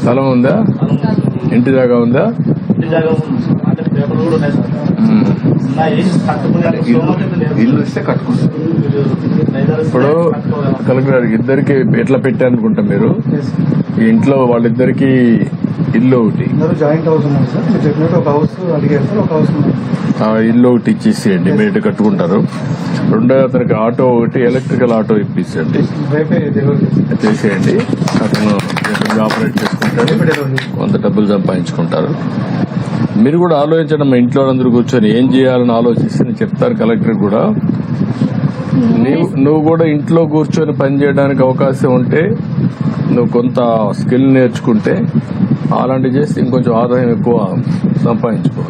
స్థలం ఉందా? ఇంటి జాగా ఉందా. ఇల్లు ఇస్తే కట్టుకుంటారు. ఇప్పుడు. కలెక్టర్ ఇద్దరికి ఎట్లా పెట్టారనుకుంటా మీరు? ఇంట్లో వాళ్ళిద్దరికి ఇల్లు ఒకటి. జాయింట్ హౌస్ ఉన్నారు సార్. మీరు చెప్పినట్టు ఒక హౌస్ అడిగారు సార్ ఒక హౌస్ ఉంది ఆ ఇల్లు ఒకటి ఇచ్చేసేయండి మీరు కట్టుకుంటారు. రెండో అతనికి ఆటో ఒకటి ఎలక్ట్రికల్ ఆటో ఇప్పించండి చేసేయండి. అతను ఆపరేట్ చేస్తాం. కొంత డబ్బులు సంపాదించుకుంటారు. మీరు కూడా ఆలోచించండి మా ఇంట్లో అందరూ కూర్చొని ఏం చేయాలని ఆలోచిస్తే చెప్తారు కలెక్టర్ కూడా. నీవు నువ్వు కూడా ఇంట్లో కూర్చొని పని చేయడానికి అవకాశం ఉంటే నువ్వు కొంత స్కిల్ నేర్చుకుంటే అలాంటివి చేస్తే ఇంకొంచెం ఆదాయం ఎక్కువ సంపాదించుకో.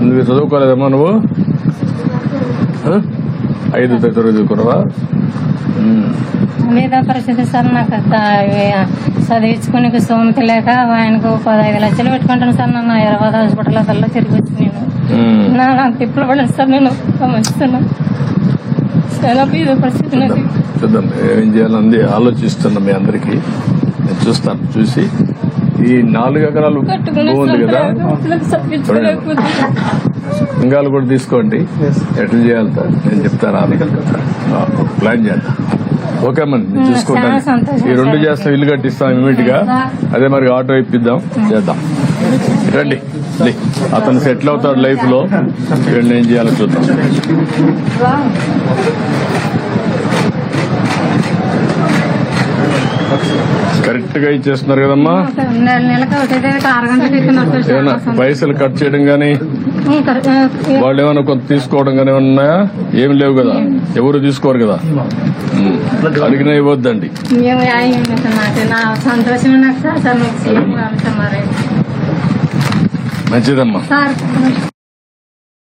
నువ్వు చదువుకోలేదమ్మా నువ్వు? ఐదు తరగతి చదువుకున్నావా. మీద పరిస్థితి సార్ నాకు చదివించుకునే సోమతి లేక ఆయనకు పదహైదు లక్షలు పెట్టుకుంటాను సార్ నన్ను హైదరాబాద్ హాస్పిటల్ అదల్లో తిరిగి వచ్చి నేను. నాకు తిప్పులు పడలేదు సార్ నేను మంచుతున్నా చాలా మీద పరిస్థితి నాకు చూద్దాం. ఏం చేయాలని ఆలోచిస్తున్నా మీ అందరికి. నేను చూస్తాను చూసి. ఈ నాలుగు ఎకరాలు ఉంది కదా? ఇంగాలు కూడా తీసుకోండి. ఎట్లా చేయాలి నేను చెప్తాను. ప్లాన్ చేద్దాం. ఓకే అమ్మా చూసుకుంటాను ఈ రెండు. చేస్తాం ఇల్లు కట్టిస్తాం ఇమీడియట్గా. అదే మరి ఆటో ఇప్పిద్దాం చేద్దాం. రండి. అతను సెటిల్ అవుతాడు లైఫ్లో. ఏం చేయాలో చూద్దాం. కరెక్ట్గా ఇచ్చేస్తున్నారు కదమ్మా? ఏమైనా పైసలు కట్ చేయడం గానీ వాళ్ళు ఏమైనా కొంత తీసుకోవడం కానీ ఏమైనా ఉన్నాయా? ఏమి లేవు కదా. ఎవరు తీసుకోరు కదా. అడిగినా ఇవ్వద్దండి. మంచిదమ్మా.